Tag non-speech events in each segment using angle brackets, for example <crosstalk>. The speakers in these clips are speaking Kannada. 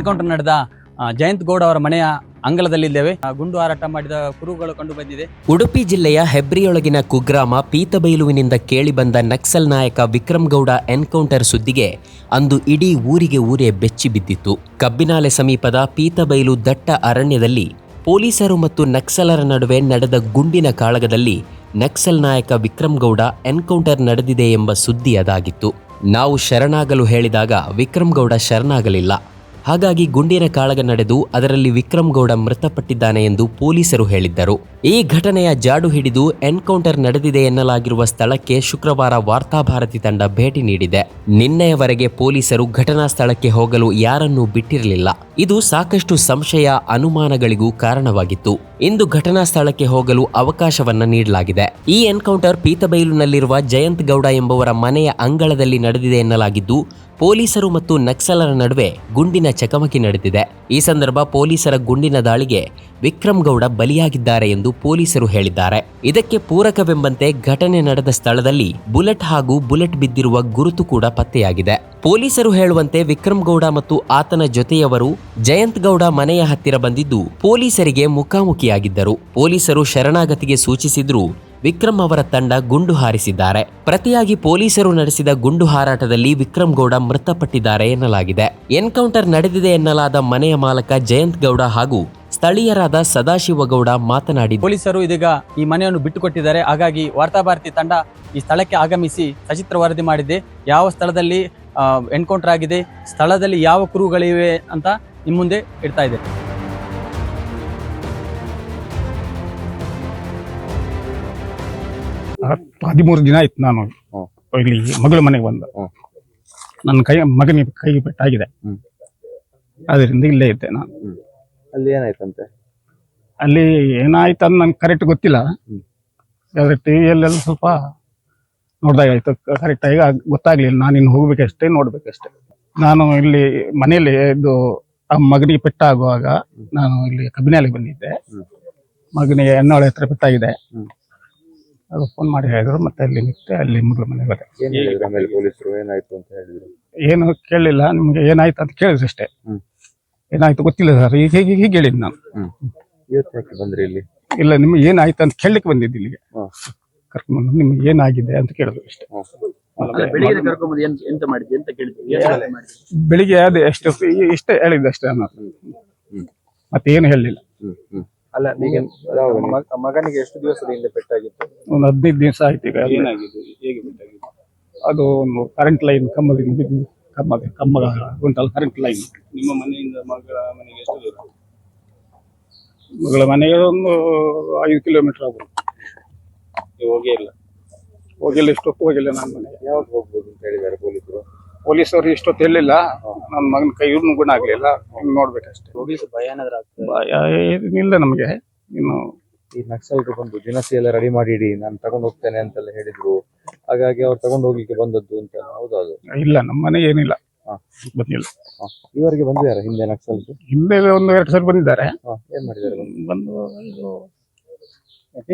ಎನ್ಕೌಂಟರ್ ನಡೆದ ಜಯಂತ್ ಗೌಡ ಅವರ ಮನೆಯ ಅಂಗಳದಲ್ಲಿದ್ದೇವೆ. ಗುಂಡು ಹಾರಾಟ ಮಾಡಿದ ಕುರುಗಳು ಕಂಡು ಬಂದಿದೆ. ಉಡುಪಿ ಜಿಲ್ಲೆಯ ಹೆಬ್ರಿಯೊಳಗಿನ ಕುಗ್ರಾಮ ಪೀತಬೈಲುವಿನಿಂದ ಕೇಳಿಬಂದ ನಕ್ಸಲ್ ನಾಯಕ ವಿಕ್ರಮ್ ಗೌಡ ಎನ್ಕೌಂಟರ್ ಸುದ್ದಿಗೆ ಅಂದು ಇಡೀ ಊರಿಗೆ ಊರೇ ಬೆಚ್ಚಿ ಬಿದ್ದಿತ್ತು. ಕಬ್ಬಿನಾಲೆ ಸಮೀಪದ ಪೀತಬೈಲು ದಟ್ಟ ಅರಣ್ಯದಲ್ಲಿ ಪೊಲೀಸರು ಮತ್ತು ನಕ್ಸಲರ ನಡುವೆ ನಡೆದ ಗುಂಡಿನ ಕಾಳಗದಲ್ಲಿ ನಕ್ಸಲ್ ನಾಯಕ ವಿಕ್ರಮ್ ಗೌಡ ಎನ್ಕೌಂಟರ್ ನಡೆದಿದೆ ಎಂಬ ಸುದ್ದಿ ಅದಾಗಿತ್ತು. ನಾವು ಶರಣಾಗಲು ಹೇಳಿದಾಗ ವಿಕ್ರಮ್ ಗೌಡ ಶರಣಾಗಲಿಲ್ಲ. ಹಾಗಾಗಿ ಗುಂಡಿನ ಕಾಳಗ ನಡೆದು ಅದರಲ್ಲಿ ವಿಕ್ರಮ್ ಗೌಡ ಮೃತಪಟ್ಟಿದ್ದಾನೆ ಎಂದು ಪೊಲೀಸರು ಹೇಳಿದ್ದರು. ಈ ಘಟನೆಯ ಜಾಡು ಹಿಡಿದು ಎನ್ಕೌಂಟರ್ ನಡೆದಿದೆ ಎನ್ನಲಾಗಿರುವ ಸ್ಥಳಕ್ಕೆ ಶುಕ್ರವಾರ ವಾರ್ತಾಭಾರತಿ ತಂಡ ಭೇಟಿ ನೀಡಿದೆ. ನಿನ್ನೆಯವರೆಗೆ ಪೊಲೀಸರು ಘಟನಾ ಸ್ಥಳಕ್ಕೆ ಹೋಗಲು ಯಾರನ್ನೂ ಬಿಟ್ಟಿರಲಿಲ್ಲ. ಇದು ಸಾಕಷ್ಟು ಸಂಶಯ, ಅನುಮಾನಗಳಿಗೂ ಕಾರಣವಾಗಿತ್ತು. ಇಂದು ಘಟನಾ ಸ್ಥಳಕ್ಕೆ ಹೋಗಲು ಅವಕಾಶವನ್ನ ನೀಡಲಾಗಿದೆ. ಈ ಎನ್ಕೌಂಟರ್ ಪೀತಬೈಲುನಲ್ಲಿರುವ ಜಯಂತ್ ಗೌಡ ಎಂಬುವರ ಮನೆಯ ಅಂಗಳದಲ್ಲಿ ನಡೆದಿದೆ ಎನ್ನಲಾಗಿದ್ದು ಪೊಲೀಸರು ಮತ್ತು ನಕ್ಸಲರ ನಡುವೆ ಗುಂಡಿನ ಚಕಮಕಿ ನಡೆದಿದೆ. ಈ ಸಂದರ್ಭ ಪೊಲೀಸರ ಗುಂಡಿನ ದಾಳಿಗೆ ವಿಕ್ರಮ್ ಗೌಡ ಬಲಿಯಾಗಿದ್ದಾರೆ ಎಂದು ಪೊಲೀಸರು ಹೇಳಿದ್ದಾರೆ. ಇದಕ್ಕೆ ಪೂರಕವೆಂಬಂತೆ ಘಟನೆ ನಡೆದ ಸ್ಥಳದಲ್ಲಿ ಬುಲೆಟ್ ಹಾಗೂ ಬುಲೆಟ್ ಬಿದ್ದಿರುವ ಗುರುತು ಕೂಡ ಪತ್ತೆಯಾಗಿದೆ. ಪೊಲೀಸರು ಹೇಳುವಂತೆ ವಿಕ್ರಮ್ ಗೌಡ ಮತ್ತು ಆತನ ಜೊತೆಯವರು ಜಯಂತ್ ಗೌಡ ಮನೆಯ ಹತ್ತಿರ ಬಂದಿದ್ದು ಪೊಲೀಸರಿಗೆ ಮುಖಾಮುಖಿಯಾಗಿದ್ದರು. ಪೊಲೀಸರು ಶರಣಾಗತಿಗೆ ಸೂಚಿಸಿದ್ರು. ವಿಕ್ರಮ್ ಅವರ ತಂಡ ಗುಂಡು ಹಾರಿಸಿದ್ದಾರೆ. ಪ್ರತಿಯಾಗಿ ಪೊಲೀಸರು ನಡೆಸಿದ ಗುಂಡು ಹಾರಾಟದಲ್ಲಿ ವಿಕ್ರಮ್ ಗೌಡ ಮೃತಪಟ್ಟಿದ್ದಾರೆ ಎನ್ನಲಾಗಿದೆ. ಎನ್ಕೌಂಟರ್ ನಡೆದಿದೆ ಎನ್ನಲಾದ ಮನೆಯ ಮಾಲಕ ಜಯಂತ್ ಗೌಡ ಹಾಗೂ ಸ್ಥಳೀಯರಾದ ಸದಾಶಿವ ಗೌಡ ಮಾತನಾಡಿ ಪೊಲೀಸರು ಇದೀಗ ಈ ಮನೆಯನ್ನು ಬಿಟ್ಟುಕೊಟ್ಟಿದ್ದಾರೆ. ಹಾಗಾಗಿ ವಾರ್ತಾಭಾರತಿ ತಂಡ ಈ ಸ್ಥಳಕ್ಕೆ ಆಗಮಿಸಿ ಸಚಿತ್ರ ವರದಿ ಮಾಡಿದೆ. ಯಾವ ಸ್ಥಳದಲ್ಲಿ ಎನ್ಕೌಂಟರ್ ಆಗಿದೆ, ಸ್ಥಳದಲ್ಲಿ ಯಾವ ಕುರುಗಳಿವೆ ಅಂತ ನಿಮ್ಮ ಮುಂದೆ ಇಡ್ತಾ ಇದೆ ಹದಿಮೂರು ದಿನ ಆಯ್ತು ನಾನು ಇಲ್ಲಿ ಮಗಳ ಮನೆಗೆ ಬಂದು. ನನ್ನ ಕೈ ಮಗನಿಗೆ ಕೈ ಪೆಟ್ಟಾಗಿದೆ ಅದರಿಂದ ಇಲ್ಲೇ ಇದ್ದೆ ನಾನು. ಅಲ್ಲಿ ಏನಾಯ್ತಂತೆ? ಅಲ್ಲಿ ಏನಾಯ್ತು ಅಂತ ನನ್ಗೆ ಕರೆಕ್ಟ್ ಗೊತ್ತಿಲ್ಲ. ಆದ್ರೆ ಟಿವಿಯಲ್ಲೆಲ್ಲ ಸ್ವಲ್ಪ ನೋಡ್ದಾಗಾಯ್ತು ಕರೆಕ್ಟ್ ಆಗಿ ಆಗ್- ಗೊತ್ತಾಗ್ಲಿಲ್ಲ. ನಾನು ಇನ್ನು ಹೋಗ್ಬೇಕಷ್ಟೇ ನೋಡ್ಬೇಕಷ್ಟೇ. ನಾನು ಇಲ್ಲಿ ಮನೆಯಲ್ಲಿ ಇದು ಆ ಮಗನಿಗೆ ಪೆಟ್ಟಾಗುವಾಗ ನಾನು ಇಲ್ಲಿ ಕಬಿನಾಲಿಗೆ ಬಂದಿದ್ದೆ. ಮಗನಿಗೆ ಎಣ್ಣೆ ಹತ್ರ ಪೆಟ್ಟಾಗಿದೆ. ಅದು ಫೋನ್ ಮಾಡಿ ಹೇಳಿದ್ರು ಮತ್ತೆ ಅಲ್ಲಿ ನಿಂತೆ ಅಲ್ಲಿ ಮಗಳ ಮನೆಗೆ ಹೋದೆ ಏನ್ ಹೇಳಿದ್ರು ಆಮೇಲೆ ಪೊಲೀಸರು? ಏನಾಯ್ತು ಅಂತ ಹೇಳಿದ್ರು? ಏನು ಕೇಳಲಿಲ್ಲ ನಿಮ್ಗೆ ಏನಾಯ್ತು ಅಂತ ಕೇಳಿದ್ರು ಅಷ್ಟೇ. ಹ್ಮ್. ಏನಾಯ್ತು ಗೊತ್ತಿಲ್ಲ ಸರ್ ಈಗ ಹೀಗೆ ಹೀಗೆ ಹೇಳಿದ್ ನಾನು. ಇವತ್ತು ಯಾಕೆ ಬಂದ್ರಿ ಇಲ್ಲಿ? ಇಲ್ಲ ನಿಮ್ಗೆ ಏನಾಯ್ತು ಅಂತ ಕೇಳಲಿಕ್ಕೆ ಬಂದಿದ್ದು ಇಲ್ಲಿಗೆ. ಕರ್ಕೊಂಡು ಬಂದು ನಿಮ್ಗೆ ಏನಾಗಿದೆ ಅಂತ ಕೇಳಿದ್ರು ಅಷ್ಟೇ. ಬೆಳಿಗ್ಗೆ ಕರ್ಕೊಂಬಂದು ಎಂತ ಮಾಡಿದ್ವಿ ಅಂತ ಕೇಳಿದ್ವಿ ಬೆಳಿಗ್ಗೆ ಅದೇ ಎಷ್ಟು ಇಷ್ಟೇ ಹೇಳಿದ್ದು ಅಷ್ಟೇ ನಾನು. ಮತ್ತೆ ಏನು ಹೇಳಲಿಲ್ಲ ಹ್ಮ್ ಹ್ಮ್. ಅಲ್ಲ ಈಗ ಯಾವಾಗ ನೀವು- ಮಗ- ಮಗನಿಗೆ ಎಷ್ಟು ದಿವಸದ ಹಿಂದೆ ಪೆಟ್ಟಾಗಿತ್ತು? ಒಂದು ಹದಿನೈದು ದಿವಸ ಆಯ್ತು ಈಗ. ಅದು ಒಂದು ಕರೆಂಟ್ ಲೈನ್ ಕಂಬದಿಂದ ಬಿದ್ದು ಕಂಬ ಕಂಬ ಉಂಟಲ್ಲ ಕರೆಂಟ್ ಲೈನ್ ನಿಮ್ಮ ಮನೆಯಿಂದ ಮಗಳ ಮನೆಗೆ ಎಷ್ಟು ದೂರ? ಮಗಳ ಮನೆಗೆ ಒಂದು ಐದು ಕಿಲೋಮೀಟರ್ ಆಗ್ಬೋದು. ನೀವು ಹೋಗೇ ಇಲ್ಲ. ಹೋಗಿಲ್ಲ ಇಷ್ಟೊತ್ತು ಹೋಗಿಲ್ಲ ನನ್ನ ಮನೆಗೆ. ಯಾವಾಗ ಹೋಗ್ಬೋದು ಅಂತ ಹೇಳಿದ್ದಾರೆ ಪೊಲೀಸರು? ಪೊಲೀಸರು ಇಷ್ಟೊತ್ತು ಹೇಳಿಲ್ಲ. ನನ್ನ ಮಗನ ಕೈ ಇವ್ರನ್ನೂ ಗುಣ ಆಗ್ಲಿಲ್ಲ. ನೋಡ್ಬೇಕಷ್ಟೇ. ಹೋಗ್ಲಿಕ್ಕೆ ಭಯ ಏನಾದ್ರು ಆಗ್ತದೆ? ಭಯ ಏನಿಲ್ಲ ನಮಗೆ. ಇನ್ನು ಈ ನಕ್ಸಲ್ರು ಬಂದು ದಿನಸಿ ಎಲ್ಲ ರೆಡಿ ಮಾಡಿ ಇಡಿ ನಾನು ತಗೊಂಡು ಹೋಗ್ತೇನೆ ಅಂತೆಲ್ಲ ಹೇಳಿದ್ರು. ಹಾಗಾಗಿ ಅವ್ರು ತಗೊಂಡು ಹೋಗ್ಲಿಕ್ಕೆ ಬಂದದ್ದು ಅಂತ ಹೌದು ಅದು ಇಲ್ಲ ನಮ್ಮ ಮನೆಗೆ ಏನಿಲ್ಲ. ಬಂದಿಲ್ಲ. ಇವರಿಗೆ ಬಂದಿದ್ದಾರೆ ಹಿಂದೆ ನಕ್ಸಲ್ ಹಿಂದೆ ಒಂದು ಎರಡು ಸರಿ ಬಂದಿದ್ದಾರೆ. ಹಾ, ಏನ್ ಮಾಡಿದ್ದಾರೆ ಬಂದು? ಬಂದು ಇದು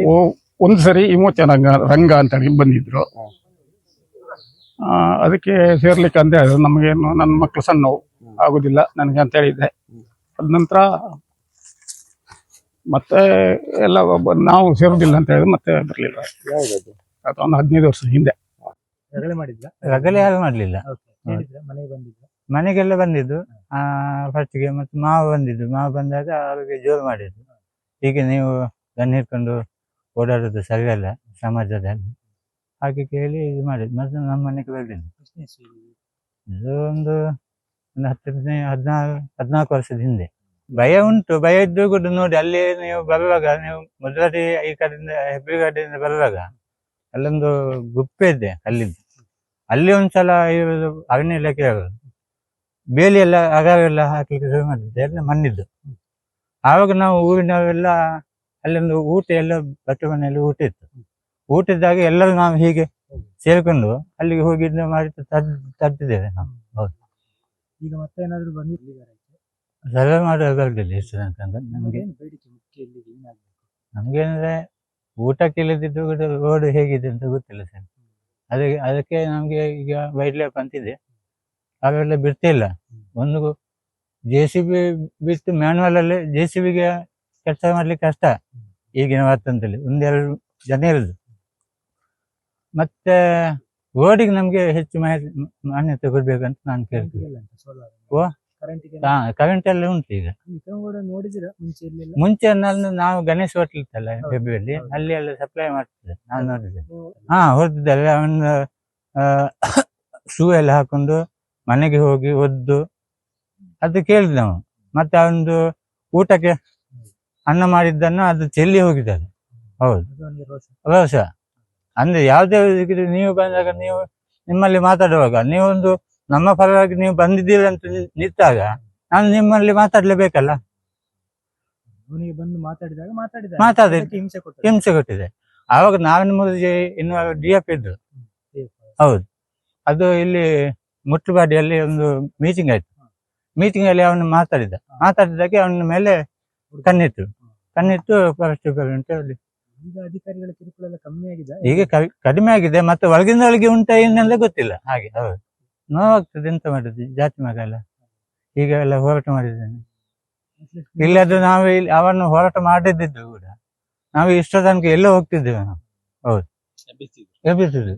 ಓ- ಒಂದು ಸರಿ ವಿಮೋಚನ ರಂಗ ರಂಗ ಅಂತ ಹೇಳಿ ಬಂದಿದ್ರು. ಆ, ಅದಕ್ಕೆ ಸೇರ್ಲಿಕ್ಕೆ ಅಂತ ಹೇಳಿದ್ರು ನಮಗೇನು ನನ್ನ ಮಕ್ಕಳು ಸಣ್ಣವು ಆಗುದಿಲ್ಲ ನನಗೆ ಅಂತ ಹೇಳಿದ್ದೆ. ಅದ ನಂತರ ಮತ್ತೆ ಎಲ್ಲ ಒಬ್ಬ ನಾವು ಸೇರುದಿಲ್ಲ ಅಂತ ಹೇಳಿದ್ರೆ ಮತ್ತೆ ಬರಲಿಲ್ಲ. ಅದು ಒಂದು ಹದಿನೈದು ವರ್ಷ ಹಿಂದೆ. ರಗಳೆ ಯಾರು ಮಾಡ್ಲಿಲ್ಲ. ಮನೆಗೆಲ್ಲ ಬಂದಿದ್ದು. ಆ ಫಸ್ಟಿಗೆ ಮತ್ತೆ ಮಾವ ಬಂದಿದ್ದು. ಮಾವ ಬಂದಾಗ ಅವ್ರಿಗೆ ಜೋರು ಮಾಡಿದ್ದು. ಹೀಗೆ ನೀವು ಗನ್ ಹಿಡ್ಕೊಂಡು ಓಡಾಡೋದು ಸರಿಯಲ್ಲ ಸಮಾಜದಲ್ಲಿ. ಹಾಗೆ ಕೇಳಿ ಇದು ಮಾಡಿದ್ದು. ಮತ್ತೆ ನಮ್ಮ ಮನೆಗೆ ಬರಲಿಲ್ಲ. ಇದು ಒಂದು ಒಂದು ಹತ್ತು ಹದಿನಾರು, ಹದಿನಾಲ್ಕು ವರ್ಷದ ಹಿಂದೆ. ಭಯ ಉಂಟು. ಭಯ ಇದ್ದು ಕೂಡ ನೋಡಿ, ಅಲ್ಲಿ ನೀವು ಬರುವಾಗ, ನೀವು ಮೊದಲಾದ ಈ ಕಡೆಯಿಂದ ಹೆಬ್ರಿಗಡೆಯಿಂದ ಬರುವಾಗ, ಅಲ್ಲೊಂದು ಗುಪ್ಪೆ ಇದೆ ಅಲ್ಲಿದ್ದು. ಅಲ್ಲಿ ಒಂದ್ಸಲ ಇವರು ಅರಣ್ಯ ಇಲಾಖೆ ಅವರು ಬೇಲಿ ಎಲ್ಲ ಅಗಾವೆಲ್ಲ ಹಾಕಲಿಕ್ಕೆ ಶುರು ಮಾಡಿದ್ದೆ. ಎಲ್ಲ ಮಣ್ಣಿದ್ದು. ಆವಾಗ ನಾವು ಊರಿನವೆಲ್ಲ ಅಲ್ಲೊಂದು ಊಟ, ಎಲ್ಲ ಬಟ್ಟೆ ಮನೆಯಲ್ಲಿ ಊಟ ಇತ್ತು. ಊಟದಾಗ ಎಲ್ಲರೂ ನಾವು ಹೀಗೆ ಸೇರ್ಕೊಂಡು ಅಲ್ಲಿಗೆ ಹೋಗಿ ಮಾಡಿ ತದ್ ತರ್ತಿದ್ದೇವೆ ನಾವು. ಹೌದು. ಈಗ ಮತ್ತೆ ಏನಾದರೂ ಬಂದಿದ್ದಾರೆ ಸರ್ವೆ ಮಾಡುವ ಬರಲಿಲ್ಲ ಎಷ್ಟು ಅಂದ್ರೆ ನಮಗೆ ಬೇಡಿಕೆ ಮುಖ್ಯ ಇಲ್ಲಿಗೆ ಏನಾಗ್ಬೇಕು? ಊಟಕ್ಕೆ ಇಲ್ಲದಿದ್ದು ಕೂಡ ರೋಡ್ ಹೇಗಿದೆ ಅಂತ ಗೊತ್ತಿಲ್ಲ ಸರ್. ಅದಕ್ಕೆ ಅದಕ್ಕೆ ನಮ್ಗೆ ಈಗ ವೈಲ್ಡ್ ಲೈಫ್ ಅಂತಿದೆ ಅವೆಲ್ಲ ಬಿಡ್ತಿಲ್ಲ ಒಂದು ಜೆ ಸಿ ಬಿ ಬಿಟ್ಟು ಮ್ಯಾನುವಲ್ ಅಲ್ಲಿ ಜೆ ಸಿ ಬಿಗೆ ಕೆಲಸ ಮಾಡ್ಲಿಕ್ಕೆ ಕಷ್ಟ. ಈಗಿನ ವಾತಂತಲ್ಲಿ ಒಂದೆರಡು ಜನ ಇರುದು. ಮತ್ತೆ ರೋಡಿಗೆ ನಮ್ಗೆ ಹೆಚ್ಚು ಮಾಹಿತಿ ಮಾನ್ಯತೆ ಕೊಡ್ಬೇಕಂತ ನಾನು ಕೇಳ್ತೀನಿ. ಓ? ಹಾ ಕರೆಂಟ್ ಎಲ್ಲ ಉಂಟು ಈಗ. ಮುಂಚೆ ನಾನು ನಾವು ಗಣೇಶ್ ಹೋಟ್ಲ್ ಇತ್ತಲ್ಲ ಡಬ್ಬಿಯಲ್ಲಿ. ಅಲ್ಲಿ ಎಲ್ಲ ಸಪ್ಲೈ ಮಾಡ್ತಿದ್ದೆ ನಾನು ನೋಡಿದ್ದೆ ಹಾ ಹೊರದಿದ್ದಲ್ಲ ಅವನ ಶೂ ಎಲ್ಲ ಹಾಕೊಂಡು ಮನೆಗೆ ಹೋಗಿ ಒದ್ದು ಅದು ಕೇಳಿದ್ ನಾವು. ಮತ್ತೆ ಅವನದು ಊಟಕ್ಕೆ ಅನ್ನ ಮಾಡಿದ್ದನ್ನು ಅದು ಚೆಲ್ಲಿ ಹೋಗಿದ್ದಾನೆ ಹೌದು. ರೋಷ. ಅಂದ್ರೆ ಯಾವುದೇ ನೀವು ಬಂದಾಗ ನೀವು ನಿಮ್ಮಲ್ಲಿ ಮಾತಾಡುವಾಗ ನೀವೊಂದು ನಮ್ಮ ಪರವಾಗಿ ನೀವು ಬಂದಿದ್ದೀರಿ ಅಂತ ನಿಂತಾಗ ನಾನು ನಿಮ್ಮಲ್ಲಿ ಮಾತಾಡ್ಲೇಬೇಕಲ್ಲ? ಅವನಿಗೆ ಬಂದು ಮಾತಾಡಿದಾಗ ಮಾತಾಡಿದ ಮಾತಾಡಿ. ಹಿಂಸೆ ಕೊಟ್ಟ ಹಿಂಸೆ ಕೊಟ್ಟಿದೆ. ಆವಾಗ ನಾವಿನ ಇನ್ನು ಡಿ ಎಫ್ ಇದ್ರು ಹೌದು. ಅದು ಇಲ್ಲಿ ಮುಟ್ಲುಬಾಡಿಯಲ್ಲಿ ಒಂದು ಮೀಟಿಂಗ್ ಆಯ್ತು. ಮೀಟಿಂಗ್ ಅಲ್ಲಿ ಅವನು ಮಾತಾಡಿದ. ಮಾತಾಡಿದಾಗೆ ಅವನ ಮೇಲೆ ಕಣ್ಣಿತ್ತು. ಕಣ್ಣಿತ್ತು ಫಾರೆಸ್ಟ್ ಡಿಪಾರ್ಟ್ಮೆಂಟ್ ಅಲ್ಲಿ ಈಗ ಅಧಿಕಾರಿಗಳ ಕಿರುಕುಳ ಎಲ್ಲ ಈಗ ಕಡಿಮೆ ಆಗಿದೆ ಮತ್ತೆ ಒಳಗಿಂದ ಒಳಗೆ ಉಂಟಾ ಏನೆಲ್ಲ ಗೊತ್ತಿಲ್ಲ. ಹಾಗೆ, ಹೌದು. ನೋವಾಗ್ತದೆ ಎಂತ ಮಾಡುದು, ಜಾತಿ ಮಗ ಎಲ್ಲ ಈಗ ಎಲ್ಲ ಹೋರಾಟ ಮಾಡಿದ್ದೇನೆ. ಇಲ್ಲದ್ರೆ ನಾವು ಇಲ್ಲಿ ಅವನ್ನು ಹೋರಾಟ ಮಾಡಿದ್ದು ಕೂಡ. ನಾವು ಇಷ್ಟ ತನಕ ಎಲ್ಲ ಹೋಗ್ತಿದ್ದೇವೆ ನಾವು. ಹೌದು. ಎಬ್ಬಿಸಿದ್ದು.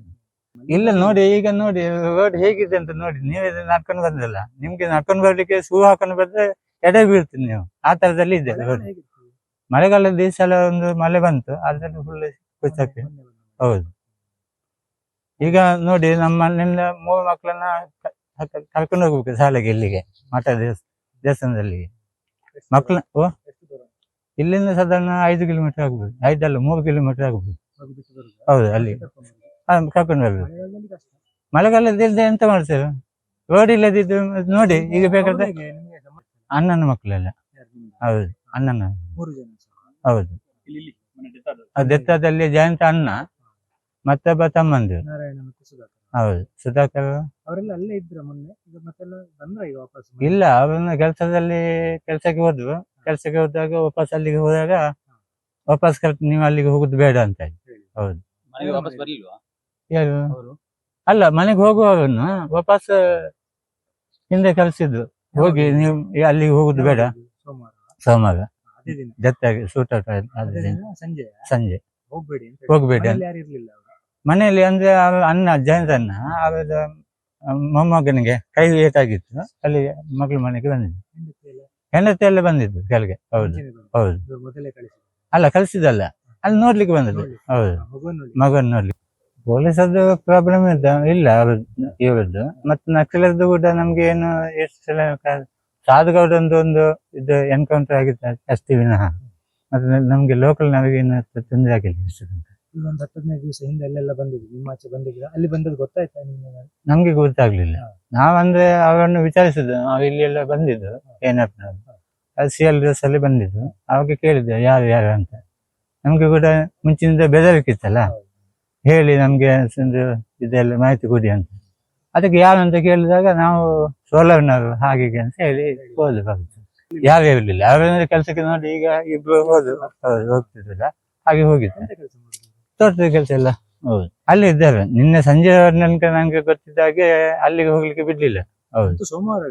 ಇಲ್ಲ, ನೋಡಿ, ಈಗ ನೋಡಿ ರೋಡ್ ಹೇಗಿದೆ ಅಂತ ನೋಡಿ. ನೀವೇ ನಡ್ಕೊಂಡು ಬಂದಿಲ್ಲ. ನಿಮ್ಗೆ ನಡ್ಕೊಂಡು ಬರ್ಲಿಕ್ಕೆ ಶೂ ಹಾಕೊಂಡು ಬಂದ್ರೆ ಎಡೆ ಬೀಳ್ತೀನಿ ನೀವು. ಆ ತರದಲ್ಲಿ ಇದೆ road. ಮಳೆಗಾಲದ ದಿವಸ ಎಲ್ಲ ಒಂದು ಮಳೆ ಬಂತು ಅದ್ರಲ್ಲಿ ಫುಲ್ ಕುಚ್ಚಕ್ಕೆ ಹೌದು. ಈಗ ನೋಡಿ ನಮ್ಮ ಮನೆಯಿಂದ ಮೂರು ಮಕ್ಕಳನ್ನ ಕರ್ಕೊಂಡು ಹೋಗ್ಬೇಕು ಶಾಲೆಗೆ ಇಲ್ಲಿಗೆ ಮಠ ದೇವಸ್ ದೇವಸ್ಥಾನದಲ್ಲಿ ಮಕ್ಕಳ ಓ? ಇಲ್ಲಿಂದ ಸಾಧಾರಣ ಐದು ಕಿಲೋಮೀಟರ್ ಆಗ್ಬೋದು. ಐದಲ್ಲ ಮೂರು ಕಿಲೋಮೀಟರ್ ಆಗ್ಬೋದು. ಹೌದು ಅಲ್ಲಿ. ಕರ್ಕೊಂಡು ಹೋಗ್ಬೇಕು ಮಳೆಗಾಲದಲ್ಲಿ ಎಂತ ಮಾಡ್ತೇವೆ ರೋಡ್ ಇಲ್ಲದಿದ್ದು ನೋಡಿ ಈಗ ಬೇಕಾದ ಅಣ್ಣನ ಮಕ್ಕಳೆಲ್ಲ. ಹೌದು ಅಣ್ಣನ. ಮೂರು ಜನ. ಹೌದು. ದೆತ್ತದಲ್ಲಿ ಜಯಂತ ಅಣ್ಣ ಮತ್ತೊಬ್ಬ ತಮ್ಮಂದು ನಾರಾಯಣ ಮತ್ತು ಸುಧಾಕರ್. ಹೌದು. ಸುಧಾಕರ್ ಅವರೆಲ್ಲ ಅಲ್ಲೇ ಇದ್ರ ಮೊನ್ನೆ? ಈಗ ಮತ್ತೆಲ್ಲ ಬಂದ್ರ ಈಗ ವಾಪಸ್ ಇಲ್ಲ ಅವ್ರನ್ನ ಕೆಲಸದಲ್ಲಿ ಕೆಲಸಕ್ಕೆ ಹೋದ್ರು. ಕೆಲಸಕ್ಕೆ ಹೋದಾಗ ವಾಪಸ್ ಅಲ್ಲಿಗೆ ಹೋದಾಗ ವಾಪಸ್ ಕರ್ತ ನೀವು ಅಲ್ಲಿಗೆ ಹೋಗುದು ಬೇಡ ಅಂತ ಹೇಳಿ. ಹೌದು. ಮನೆಗೆ ವಾಪಸ್ ಬರ್ಲಿಲ್ವಾ? ಯಾರು? ಅವರು? ಅಲ್ಲ ಮನೆಗೆ ಹೋಗುವವರನ್ನು ವಾಪಸ್ ಹಿಂದೆ ಕಳಿಸಿದ್ದು. ಹೋಗಿ ನೀವು ಅಲ್ಲಿಗೆ ಹೋಗುದು ಬೇಡ. ಸೋಮವಾರ. ಸೋಮವಾರ. ದಿನ ಆದ್ರೆ ಸಂಜೆ. ಸಂಜೆ. ಹೋಗ್ಬೇಡಿ ಅಂತ ಹೇಳಿ. ಹೋಗ್ಬೇಡಿ ಅಂತ. ಮನೇಲಿ ಯಾರು ಇರ್ಲಿಲ್ಲ ಅವರು? ಮನೆಯಲ್ಲಿ ಅಂದ್ರೆ ಅವ್ರ ಅಣ್ಣ ಅವರ ಮೊಮ್ಮಗನಿಗೆ ಕೈ ಏಟಾಗಿತ್ತು. ಅಲ್ಲಿ ಮಗಳ ಮನೆಗೆ ಬಂದಿದ್ದು. ಹೆಂಡತಿ ಎಲ್ಲ? ಹೆಂಡತಿ ಎಲ್ಲ ಬಂದಿದ್ದು ಕೆಳಗೆ. ಹೌದು. ಮುಂಚೆನೆ ಬಂದ್ರು. ಹೌದು. ಇವ್ರು ಮೊದಲೇ ಕಳಿಸಿದ್ರು ಅಲ್ಲ ಕಲಿಸಿದಲ್ಲ ಅಲ್ಲಿ ನೋಡ್ಲಿಕ್ಕೆ ಬಂದದ್ದು. ಹೌದು. ಮಗುವನ್ನು ನೋಡಿ ಮಗನ್ ನೋಡ್ಲಿಕ್ಕೆ. ಪೊಲೀಸದ್ದು ಪ್ರಾಬ್ಲಮ್ ಇದ್ದ ಇಲ್ಲ. ಅವ್ರದ್ದು ಇವರದ್ದು. ಮತ್ತೆ ನಕ್ಸಲದ್ದು ಕೂಡ ನಮ್ಗೆ ಏನು ಎಷ್ಟು ಸಲ ಕ- ಸಾಧುಗೌಡಂದು ಒಂದು ಇದು ಎನ್ಕೌಂಟರ್ ಆಗಿತ್ತು ಅಷ್ಟೇ ವಿನಃ ಮತ್ತೆ ನಮ್ಗೆ ಲೋಕಲ್ ನಮಗೆ ಏನು ತೊಂದರೆ ಆಗಿಲ್ಲ ಇಷ್ಟು. ಈಗ ಒಂದು ಹತ್ತು ಹದಿನೈದು ದಿವಸ ಹಿಂದೆ ಅಲ್ಲೆಲ್ಲ ಬಂದಿದ್ವಿ. ನಿಮ್ಮ ಆಚೆ ಬಂದಿದ್ರ ಅಲ್ಲಿ ಬಂದದ್ದು ಗೊತ್ತಾಯ್ತಾ ನಿಮ್ಗೆ? ನಮ್ಗೆ ಗೊತ್ತಾಗ್ಲಿಲ್ಲ. ನಾವಂದ್ರೆ ಅವರನ್ನು ವಿಚಾರಿಸಿದ್ದು. ನಾವು ಇಲ್ಲಿ ಎಲ್ಲ ಬಂದಿದ್ದು ಏನಪ್ಪ ಅದು ಸಿ ಎಲ್ ಡ್ರೆಸ್ ಅಲ್ಲಿ ಬಂದಿದ್ದು. ಅವಾಗ ಕೇಳಿದ್ದೆ ಯಾರು ಯಾರು ಅಂತ. ನಮ್ಗೆ ಕೂಡ ಮುಂಚಿನಿಂದ ಬೆದರಿಕಿತ್ತಲ್ಲ ಹೇಳಿ ನಮ್ಗೆ ಇದೆಲ್ಲ ಮಾಹಿತಿ ಕೊಡಿ ಅಂತ. ಅದಕ್ಕೆ ಯಾರು ಅಂತ ಕೇಳಿದಾಗ ನಾವು ಸೋಲರ್ನವರು ಹಾಗೆ ಹೀಗೆ ಅಂತ ಹೇಳಿ ಹೋದ್ರು ಬಂತು ಯಾರು ಇರಲಿಲ್ಲ. ಯಾರಂದ್ರೆ ಕೆಲಸಕ್ಕೆ ನೋಡಿ ಈಗ ಇಬ್ರು ಹೋದ್ರು. ಹೌದು ಹೋಗ್ತಿದ್ರಲ್ಲ. ಹಾಗೆ ಹೋಗಿದ್ದೆ ತೋರ್ತದೆ ಕೆಲಸ ಮಾಡಿದ್ರು? ತೋಟದ ಕೆಲಸ ಎಲ್ಲ ಹೌದು ಅಲ್ಲಿ ಇದ್ದಾರೆ. ನಿನ್ನೆ ಸಂಜೆ ತನಕ ನಂಗೆ ಗೊತ್ತಿದ್ದಾಗೆ ಅಲ್ಲಿಗೆ ಹೋಗ್ಲಿಕ್ಕೆ ಬಿಡ್ಲಿಲ್ಲ. ಹೌದು. ಸೋಮವಾರ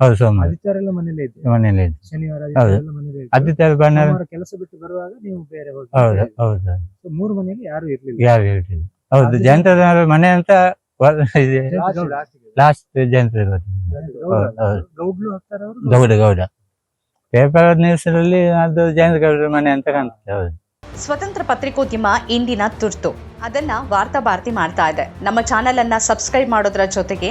ಹೌದು ಸೋಮವಾರ. ಆದಿತ್ಯವಾರ ಎಲ್ಲ ಮನೇಲೆ ಇದ್ದೆ. ಶನಿವಾರ ಹೌದು. ಆದಿತ್ಯವಾರ ಆದಿತ್ಯ ಬಣ್ಣ ಸೋಮವಾರ ಕೆಲಸ ಬಿಟ್ಟು ಬರುವಾಗ ನೀವು ಬೇರೆ ಹೋಗಿ ಹೌದು ಹೌದು. ಮೂರು ಮನೆಯಲ್ಲಿ ಯಾರು ಇರ್ಲಿಲ್ಲ? ಯಾರು ಇರ್ಲಿಲ್ಲ. ಹೌದು ಜಯಂತದ ಮನೆ ಅಂತ last <laughs> Jayanta Gowda Gowda paper news ಅಲ್ಲಿ ಅದು ಜಯಂತ ಗೌಡ ಮನೆ ಅಂತ ಕಾಣ್ತದೆ ಹೌದು. ಸ್ವತಂತ್ರ ಪತ್ರಿಕೋದ್ಯಮ ಇಂದಿನ ತುರ್ತು. ಅದನ್ನ ವಾರ್ತಾ ಭಾರತಿ ಮಾಡ್ತಾ ಇದೆ. ನಮ್ಮ ಚಾನೆಲ್ ಅನ್ನ ಸಬ್ಸ್ಕ್ರೈಬ್ ಮಾಡೋದ್ರ ಜೊತೆಗೆ